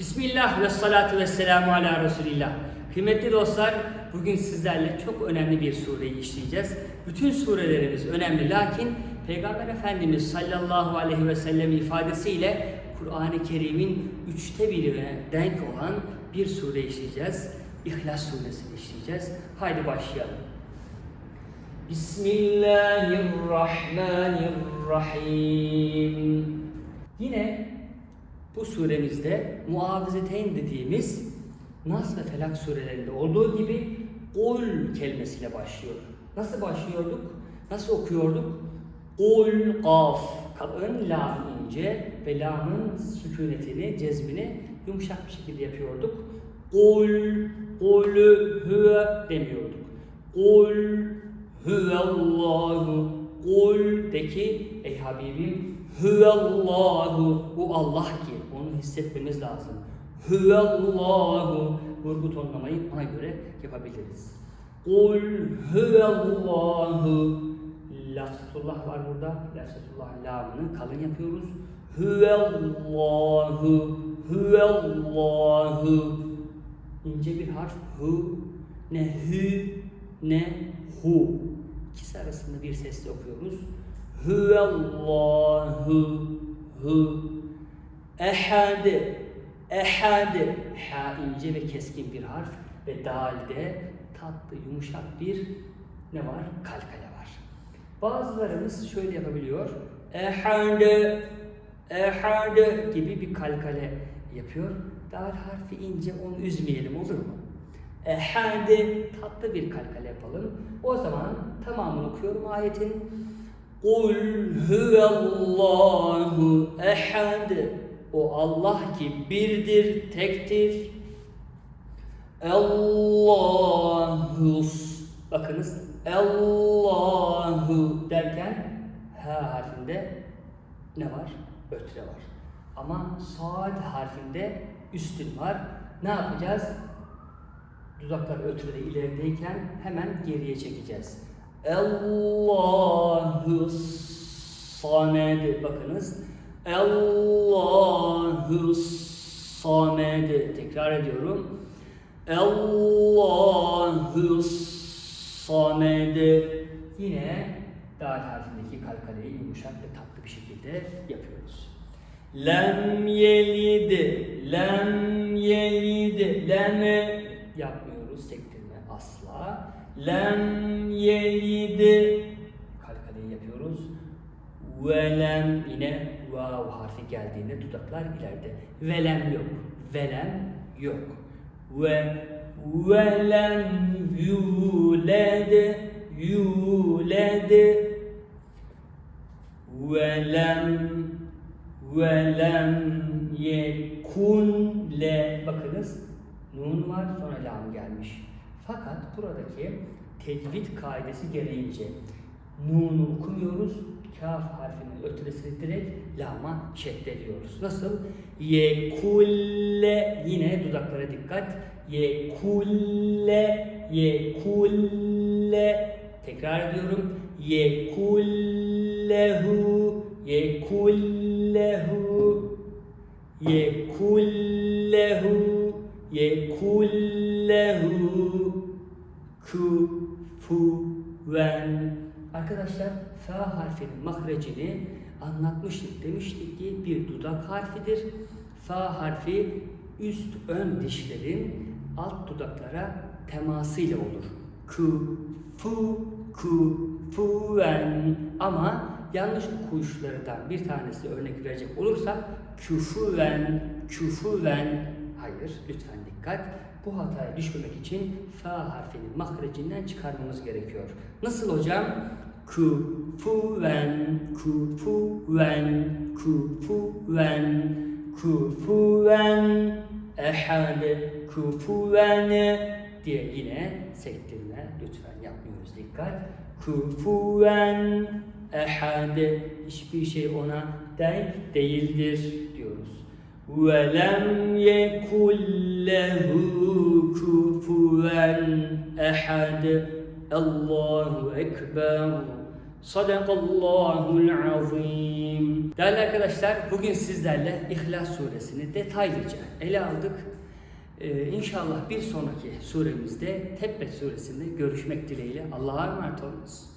Bismillah ve salatu ve selamu ala Resulillah. Kıymetli dostlar, bugün sizlerle çok önemli bir sureyi işleyeceğiz. Bütün surelerimiz önemli lakin Peygamber Efendimiz sallallahu aleyhi ve sellem ifadesiyle Kur'an-ı Kerim'in üçte birine denk olan bir sure işleyeceğiz. İhlas suresini işleyeceğiz. Haydi başlayalım. Bismillahirrahmanirrahim. Yine bu suremizde muavizeteyn dediğimiz Nas ve Felak surelerinde olduğu gibi ul kelimesiyle başlıyor. Nasıl başlıyorduk? Nasıl okuyorduk? Ul kaf. Kalın lam ince ve lamın sükunetini, cezmini yumuşak bir şekilde yapıyorduk. Ul, ulü, hüve demiyorduk. Ul, hüvellahu, ul de ki ey Habibim hüvellahu, bu Allah ki onu hissetmemiz lazım. Hüvellahu, vurgu tonlamayı ona göre yapabiliriz. Ul hüvellahu, lafzatullah var burada, lafzatullah lamını kalın yapıyoruz. Hüvellahu, hüvellahu, ince bir harf hu, ne hü ne hu. İkisi arasında bir sesle okuyoruz. Hüvellahu hu. Ehad, ehad. Ha ince ve keskin bir harf ve dalde tatlı yumuşak bir ne var? Kalkale var. Bazılarımız şöyle yapabiliyor. Ehad, ehad gibi bir kalkale yapıyor. Dal harfi ince onu üzmeyelim olur mu? Ehadi tatlı bir kalkale yapalım. O zaman tamamını okuyorum ayetin. Kul huvallahu ehad. O Allah ki birdir, tektir. Allahus. Bakınız Allahu derken H harfinde ne var? Ötre var. Ama Saad harfinde üstün var. Ne yapacağız? Dudaklar ötrede ilerideyken hemen geriye çekeceğiz. Allahu samed. Bakınız. Allahu samed. Tekrar ediyorum. Allahu samed. Yine dal harfindeki kalkaleyi yumuşak ve tatlı bir şekilde yapıyoruz. Lem yelid, lem yelid, lem yapmıyoruz sektirme asla. Lem yelid, kalkaleyi yapıyoruz. Ve lem yine vav harfi geldiğinde dudaklar ileride. Velem yok, velem yok. Ve velem yuled, yuled, velem velem yekun le bakınız nun var sonra lam gelmiş. Fakat buradaki tecvid kaidesi gereğince nunu okumuyoruz. Kaf harfinin ötüresini direkt lama şeddediyoruz. Nasıl? Yekulle yine dudaklara dikkat. Yekulle yekulle tekrar ediyorum. Yekullehu yekullehu yekullehu yekullehu kufuven Arkadaşlar fa harfinin mahrecini anlatmıştık. Demiştik ki bir dudak harfidir. Fa harfi üst ön dişlerin alt dudaklara temasıyla olur. Ku, fu, ku, fuven ama yanlış okuyuşlardan bir tanesi örnek verecek olursak küfüven, küfüven hayır lütfen dikkat. Bu hataya düşmemek için fa harfinin mahrecinden çıkarmamız gerekiyor. Nasıl hocam? kufuven kufuven kufuven kufuven ehad kufuven diye yine sektirme lütfen yapmıyoruz dikkat. Kufuven ehad hiçbir şey ona denk değildir diyoruz. Ve lem yekullehu kufuven ehad Allahu Ekber Sadakallahul azim. Değerli arkadaşlar bugün sizlerle İhlas suresini detaylıca ele aldık. Ee, inşallah bir sonraki suremizde Tebbet suresinde görüşmek dileğiyle Allah'a emanet olunuz.